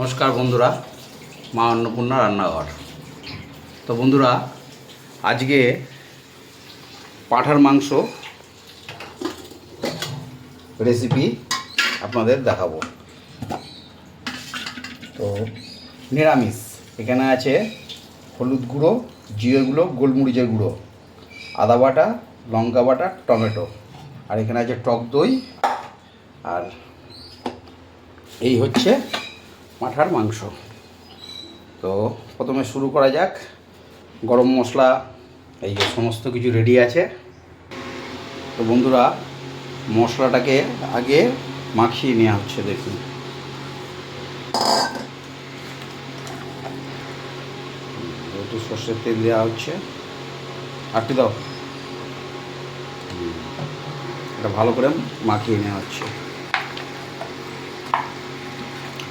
নমস্কার বন্ধুরা, মা অন্নপূর্ণা রান্নাঘর। তো বন্ধুরা, আজকে পাঁঠার মাংস রেসিপি আপনাদের দেখাবো। তো নিরামিষ, এখানে আছে হলুদ গুঁড়ো জিরে গুঁড়ো, গোলমরিচের গুঁড়ো, আদা বাটা, লঙ্কা বাটা, টমেটো। আর এখানে আছে টক দই, আর এই হচ্ছে পাঁঠার মাংস। তো প্রথমে শুরু করা যাক। গরম মশলা, এই যে সমস্ত কিছু রেডি আছে। তো বন্ধুরা, মশলাটাকে আগে মাখিয়ে নেওয়া হচ্ছে, দেখুন। একটু সর্ষের তেল দেওয়া হচ্ছে। আটটি দাও। এটা ভালো করে মাখিয়ে নেওয়া হচ্ছে।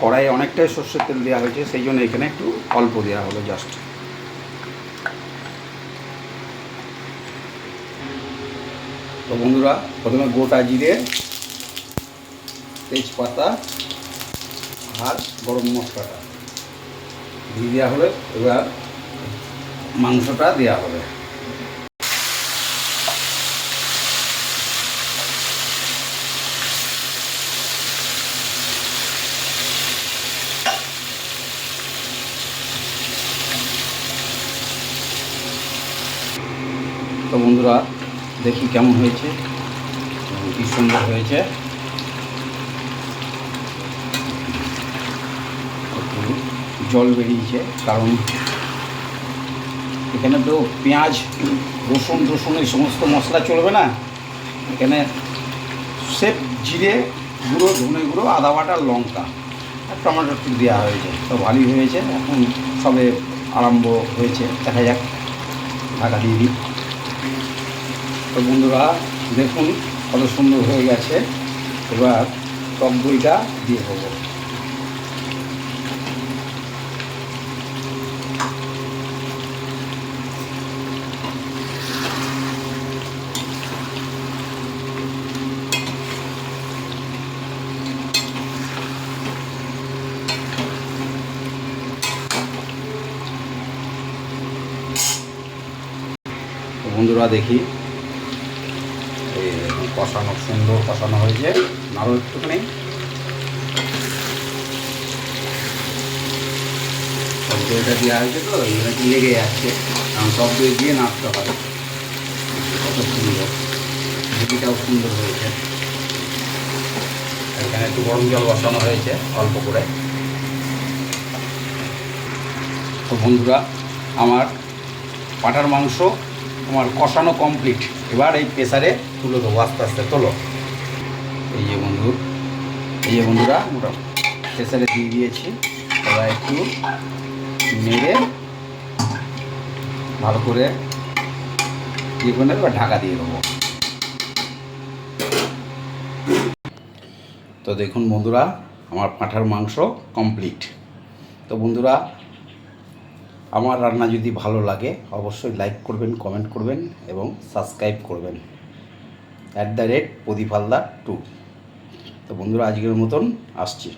কড়াইয়ে অনেকটাই সর্ষের তেল দেওয়া হয়েছে, সেই জন্য এখানে একটু অল্প দেওয়া হলো জাস্ট তো বন্ধুরা, প্রথমে গোটা জিরে, তেজপাতা আর গরম মশলাটা। দিয়ে দেওয়া হবে এবার মাংসটা দেওয়া হবে। তো বন্ধুরা, দেখি কেমন হয়েছে। কি সুন্দর হয়েছে। জল বেরিয়েছে, কারণ এখানে তো পেঁয়াজ, রসুন টসুন এই সমস্ত মশলা চলবে না। এখানে সেপ, জিরে গুঁড়ো, ধনে গুঁড়ো, আদা বাটা, লঙ্কা, আর টমেটো দেওয়া হয়েছে। তো ভালোই হয়েছে, এখন সবে আরম্ভ হয়েছে। দেখা যাক, ঢাকা দিয়ে দিই। তো বন্ধুরা দেখুন কত সুন্দর হয়ে গেছে। এবার টক দইটা দিয়ে দেবো। বন্ধুরা দেখি কষানো, সুন্দর কষানো হয়েছে আরও একটুখানি। সব দেওয়া হয়েছে তো এখানে কি লেগে যাচ্ছে? কারণ সব দই দিয়ে নাড়তে হয় কত সুন্দর। ঝুঁকিটাও সুন্দর হয়েছে। এখানে একটু গরম জল বসানো হয়েছে, অল্প করে। তো বন্ধুরা, আমার পাটার মাংস আমার কষানো কমপ্লিট এবার এই প্রেসারে তুলে দেবো আস্তে আস্তে তোলো। এই যে বন্ধু এই যে বন্ধুরা ওটা প্রেসারে দিয়ে দিয়েছি। এবার একটু নেড়ে ভালো করে ইয়ে করে নেবে, ঢাকা দিয়ে দেবো। তো দেখুন বন্ধুরা আমার পাঁঠার মাংস কমপ্লিট তো বন্ধুরা আমার রান্না যদি ভালো লাগে অবশ্যই লাইক করবেন কমেন্ট করবেন এবং সাবস্ক্রাইব করবেন। At the rate Pradip Haldar two তো বন্ধুরা আজকের মতন আসছি।